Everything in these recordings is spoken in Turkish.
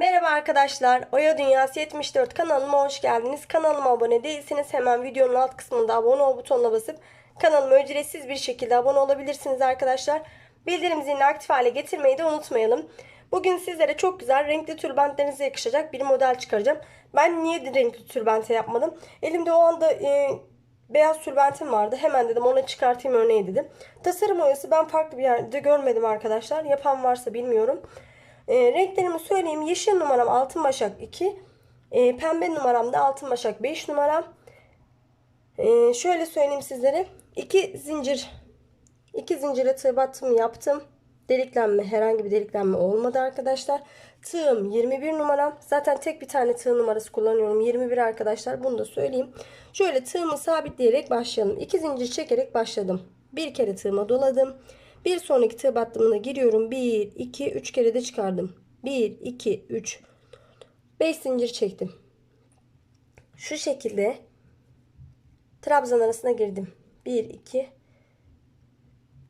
Merhaba arkadaşlar. Oya Dünyası 74 kanalıma hoş geldiniz. Kanalıma abone değilseniz hemen videonun alt kısmında abone ol butonuna basıp kanalıma ücretsiz bir şekilde abone olabilirsiniz arkadaşlar. Bildirim zilini aktif hale getirmeyi de unutmayalım. Bugün sizlere çok güzel renkli tülbentlerinize yakışacak bir model çıkaracağım. Ben niye renkli tülbente yapmadım? Elimde o anda e, beyaz tülbentim vardı. Hemen dedim ona çıkartayım örneği dedim. Tasarım oyası ben farklı bir yerde görmedim arkadaşlar. Yapan varsa bilmiyorum. E, renklerimi söyleyeyim. Yeşil numaram altın başak 2. E, pembe numaram da altın başak 5 numaram. E, şöyle söyleyeyim sizlere. 2 zincir 2 zincire tığ battım yaptım. Deliklenme herhangi bir deliklenme olmadı arkadaşlar. Tığım 21 numaram. Zaten tek bir tane tığ numarası kullanıyorum. 21 arkadaşlar. Bunu da söyleyeyim. Şöyle tığımı sabitleyerek başlayalım. 2 zincir çekerek başladım. Bir kere tığıma doladım. Bir sonraki tığ battımına giriyorum. 1, 2, 3 kere de çıkardım. 1, 2, 3, 5 zincir çektim. Şu şekilde trabzan arasına girdim. 1, 2,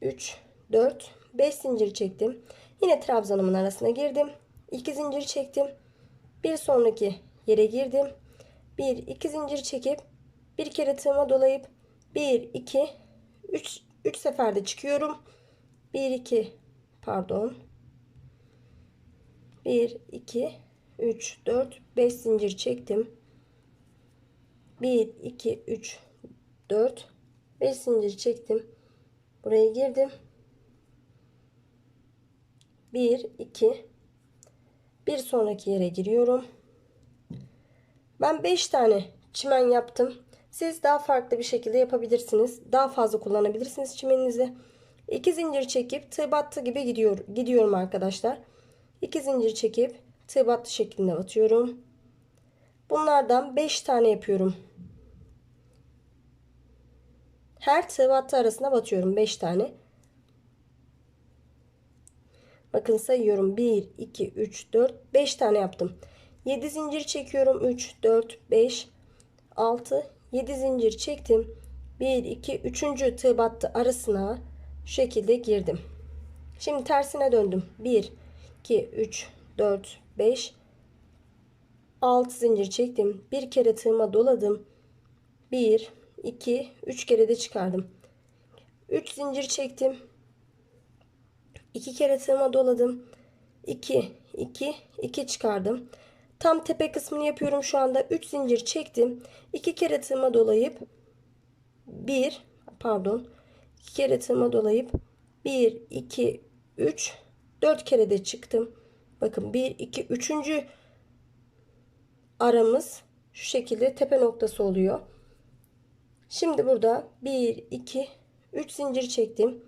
3, 4, 5 zincir çektim. Yine trabzanımın arasına girdim. 2 zincir çektim. Bir sonraki yere girdim. 1, 2 zincir çekip bir kere tığıma dolayıp 1, 2, 3, 3 seferde çıkıyorum. 1 2 pardon. 1 2 3 4 5 zincir çektim. 1 2 3 4 5 zincir çektim. Buraya girdim. 1 2 bir sonraki yere giriyorum. Ben 5 tane çimen yaptım. Siz daha farklı bir şekilde yapabilirsiniz. Daha fazla kullanabilirsiniz çimeninizi 2 zincir çekip tığ battı gibi gidiyor, gidiyorum arkadaşlar. 2 zincir çekip tığ battı şeklinde atıyorum. Bunlardan 5 tane yapıyorum. Her tığ battı arasına batıyorum 5 tane. Bakın sayıyorum 1 2 3 4 5 tane yaptım. 7 zincir çekiyorum 3 4 5 6 7 zincir çektim. 1 2 3. tığ battı arasına şekilde girdim. Şimdi tersine döndüm. 1, 2, 3, 4, 5, 6 zincir çektim. Bir kere tığıma doladım. 1, 2, 3 kere de çıkardım. 3 zincir çektim. 2 kere tığıma doladım. 2, 2, 2 çıkardım. Tam tepe kısmını yapıyorum şu anda. 3 zincir çektim. 2 kere tığıma dolayıp 1 pardon 2 kere tığıma dolayıp 1 2 3 4 kere de çıktım. Bakın 1 2 3. aramız şu şekilde tepe noktası oluyor. Şimdi burada 1 2 3 zincir çektim.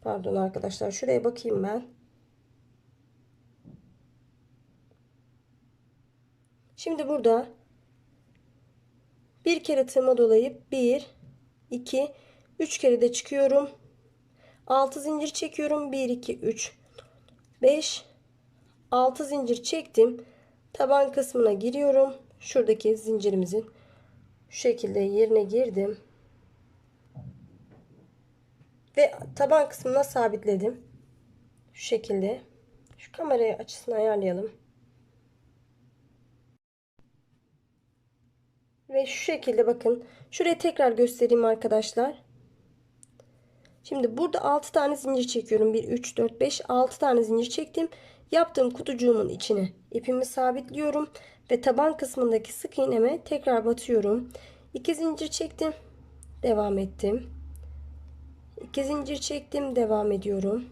Pardon arkadaşlar şuraya bakayım ben. Şimdi burada bir kere tığıma dolayıp 1 2 3 kere de çıkıyorum. 6 zincir çekiyorum. 1 2 3 5 6 zincir çektim. Taban kısmına giriyorum. Şuradaki zincirimizin şu şekilde yerine girdim. Ve taban kısmına sabitledim. Şu şekilde. Şu kamerayı açısını ayarlayalım. Ve şu şekilde bakın. Şuraya tekrar göstereyim arkadaşlar. Şimdi burada 6 tane zincir çekiyorum. 1, 3, 4, 5, 6 tane zincir çektim. Yaptığım kutucuğumun içine ipimi sabitliyorum. Ve taban kısmındaki sık iğneme tekrar batıyorum. 2 zincir çektim. Devam ettim. 2 zincir çektim. Devam ediyorum.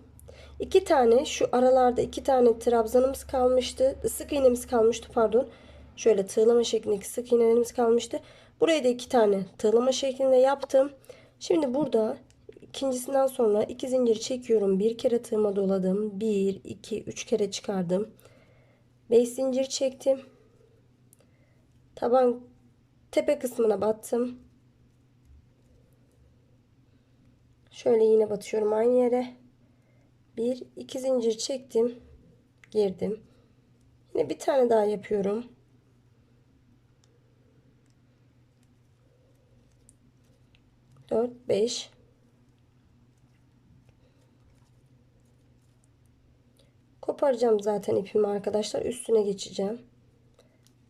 2 tane şu aralarda 2 tane trabzanımız kalmıştı. Sık iğnemiz kalmıştı pardon. Şöyle tığlama şeklindeki sık iğnelerimiz kalmıştı. Buraya da iki tane tığlama şeklinde yaptım. Şimdi burada ikincisinden sonra iki zincir çekiyorum. Bir kere tığıma doladım. Bir, iki, üç kere çıkardım. Beş zincir çektim. Taban tepe kısmına battım. Şöyle yine batıyorum aynı yere. Bir, iki zincir çektim. Girdim. Yine bir tane daha yapıyorum. 4 5 Koparacağım zaten ipimi arkadaşlar. Üstüne geçeceğim.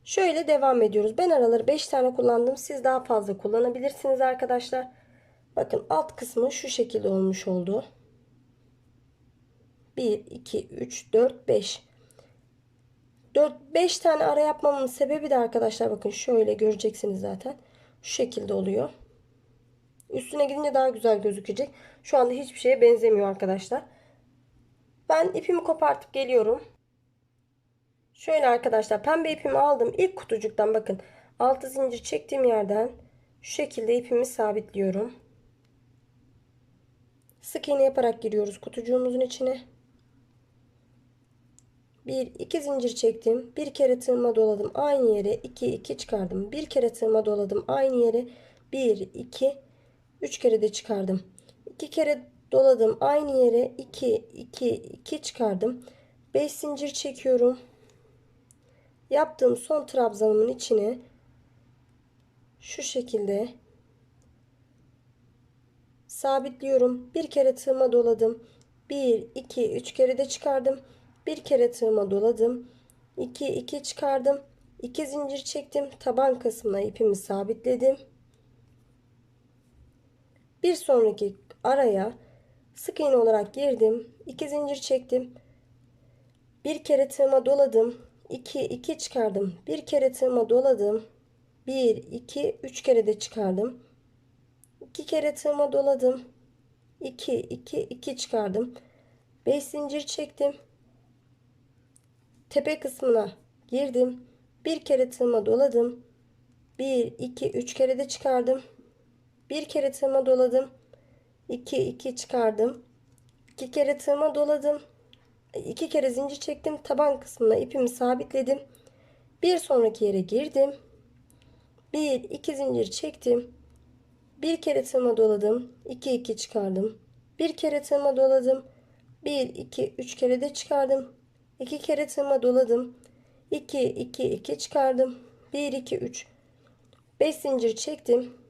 Şöyle devam ediyoruz. Ben araları 5 tane kullandım. Siz daha fazla kullanabilirsiniz arkadaşlar. Bakın alt kısmı şu şekilde olmuş oldu. 1, 2, 3, 4, 5. 4, 5 tane ara yapmamın sebebi de arkadaşlar bakın şöyle göreceksiniz zaten. Şu şekilde oluyor. Üstüne gidince daha güzel gözükecek. Şu anda hiçbir şeye benzemiyor arkadaşlar. Ben ipimi kopartıp geliyorum. Şöyle arkadaşlar pembe ipimi aldım. İlk kutucuktan bakın. 6 zincir çektiğim yerden şu şekilde ipimi sabitliyorum. Sık iğne yaparak giriyoruz kutucuğumuzun içine. 1 2 zincir çektim. Bir kere tığıma doladım. Aynı yere 2 2 çıkardım. Bir kere tığıma doladım. Aynı yere 1 2 3 kere de çıkardım. 2 kere doladım. Aynı yere 2 2 2 çıkardım. 5 zincir çekiyorum. Yaptığım son trabzanımın içine şu şekilde sabitliyorum. Bir kere tığıma doladım. 1 2 3 kere de çıkardım. Bir kere tığıma doladım. 2 2 çıkardım. 2 zincir çektim. Taban kısmına ipimi sabitledim. Bir sonraki araya sık iğne olarak girdim. 2 zincir çektim. Bir kere tığıma doladım. 2 2 çıkardım. Bir kere tığıma doladım. 1 2 3 kere de çıkardım. 2 kere tığıma doladım. 2 2 2 çıkardım. 5 zincir çektim. Tepe kısmına girdim. Bir kere tığıma doladım. 1 2 3 kere de çıkardım. Bir kere tığıma doladım. 2 2 çıkardım. 2 kere tığıma doladım. 2 kere zincir çektim. Taban kısmına ipimi sabitledim. Bir sonraki yere girdim. 1 2 zincir çektim. Bir kere tığıma doladım. 2 2 çıkardım. Bir kere tığıma doladım. 1 2 3 kere de çıkardım. 2 kere tığıma doladım. 2 2 2 çıkardım. 1 2 3 5 zincir çektim.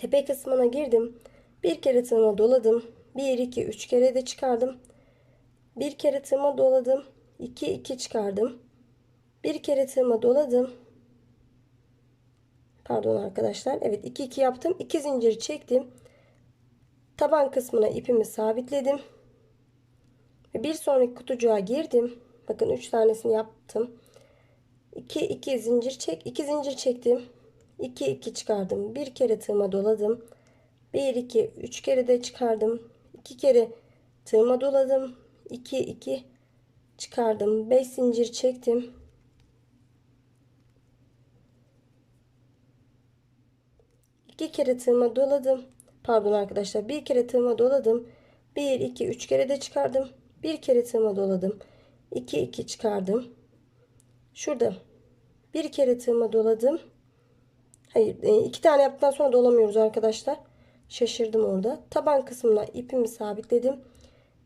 Tepe kısmına girdim. Bir kere tığıma doladım. 1 2 3 kere de çıkardım. Bir kere tığıma doladım. 2 2 çıkardım. Bir kere tığıma doladım. Pardon arkadaşlar. Evet 2 2 yaptım. 2 zincir çektim. Taban kısmına ipimi sabitledim. Ve bir sonraki kutucuğa girdim. Bakın 3 tanesini yaptım. 2 2 zincir çek. 2 zincir çektim. 2 2 çıkardım. Bir kere tığıma doladım. 1 2 3 kere de çıkardım. 2 kere tığıma doladım. 2 2 çıkardım. 5 zincir çektim. İki kere tığıma doladım. Pardon arkadaşlar. Bir kere tığıma doladım. 1 2 3 kere de çıkardım. Bir kere tığıma doladım. 2 2 çıkardım. Şurada bir kere tığıma doladım. Hayır, e, iki tane yaptıktan sonra dolamıyoruz arkadaşlar. Şaşırdım orada. Taban kısmına ipimi sabitledim.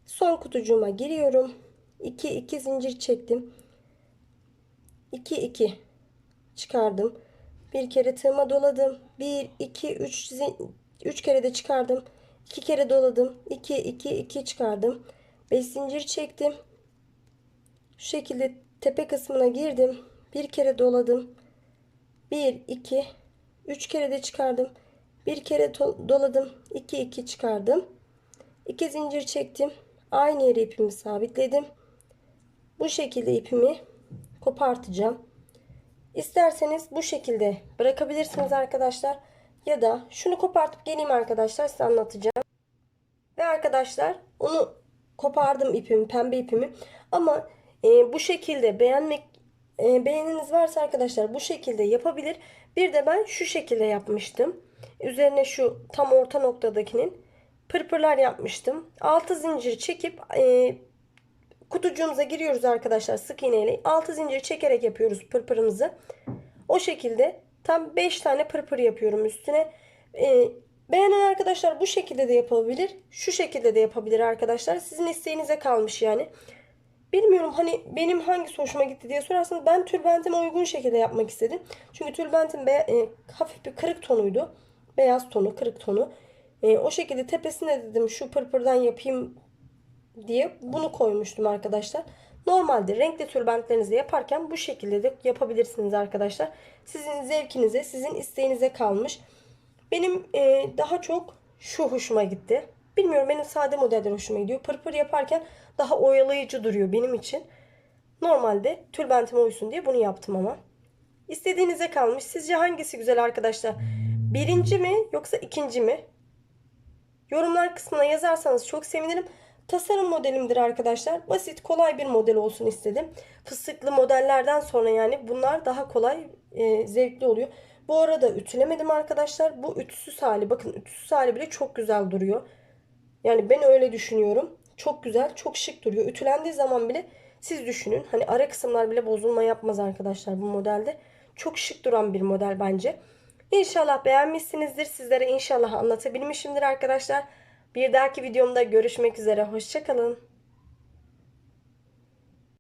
Son kutucuğuma giriyorum. 2 2 zincir çektim. 2 2 çıkardım. Bir kere tığıma doladım. 1 2 3 3 kere de çıkardım. 2 kere doladım. 2 2 2 çıkardım. 5 zincir çektim. Şu şekilde tepe kısmına girdim. Bir kere doladım. 1 2 3 kere de çıkardım. Bir kere doladım. 2 2 çıkardım. 2 zincir çektim. Aynı yere ipimi sabitledim. Bu şekilde ipimi kopartacağım. İsterseniz bu şekilde bırakabilirsiniz arkadaşlar. Ya da şunu kopartıp geleyim arkadaşlar size anlatacağım. Ve arkadaşlar onu kopardım ipimi pembe ipimi. Ama e, bu şekilde beğenmek e, beğeniniz varsa arkadaşlar bu şekilde yapabilir. Bir de ben şu şekilde yapmıştım. Üzerine şu tam orta noktadakinin pırpırlar yapmıştım. 6 zincir çekip e, kutucuğumuza giriyoruz arkadaşlar sık iğneyle. 6 zincir çekerek yapıyoruz pırpırımızı. O şekilde tam 5 tane pırpır yapıyorum üstüne. E, beğenen arkadaşlar bu şekilde de yapabilir. Şu şekilde de yapabilir arkadaşlar. Sizin isteğinize kalmış yani. Bilmiyorum hani benim hangisi hoşuma gitti diye sorarsanız ben tülbentime uygun şekilde yapmak istedim. Çünkü tülbentim be, e, hafif bir kırık tonuydu. Beyaz tonu, kırık tonu. E, o şekilde tepesine dedim şu pırpırdan yapayım diye bunu koymuştum arkadaşlar. Normalde renkli tülbentlerinizi yaparken bu şekilde de yapabilirsiniz arkadaşlar. Sizin zevkinize, sizin isteğinize kalmış. Benim e, daha çok şu hoşuma gitti. Bilmiyorum benim sade modeller hoşuma gidiyor. Pırpır yaparken daha oyalayıcı duruyor benim için. Normalde tülbentime uysun diye bunu yaptım ama. İstediğinize kalmış. Sizce hangisi güzel arkadaşlar? Birinci mi yoksa ikinci mi? Yorumlar kısmına yazarsanız çok sevinirim. Tasarım modelimdir arkadaşlar. Basit, kolay bir model olsun istedim. Fıstıklı modellerden sonra yani bunlar daha kolay, e, zevkli oluyor. Bu arada ütülemedim arkadaşlar. Bu ütüsüz hali, bakın ütüsüz hali bile çok güzel duruyor. Yani ben öyle düşünüyorum. Çok güzel, çok şık duruyor. Ütülendiği zaman bile siz düşünün. Hani ara kısımlar bile bozulma yapmaz arkadaşlar bu modelde. Çok şık duran bir model bence. İnşallah beğenmişsinizdir. Sizlere inşallah anlatabilmişimdir arkadaşlar. Bir dahaki videomda görüşmek üzere. Hoşçakalın.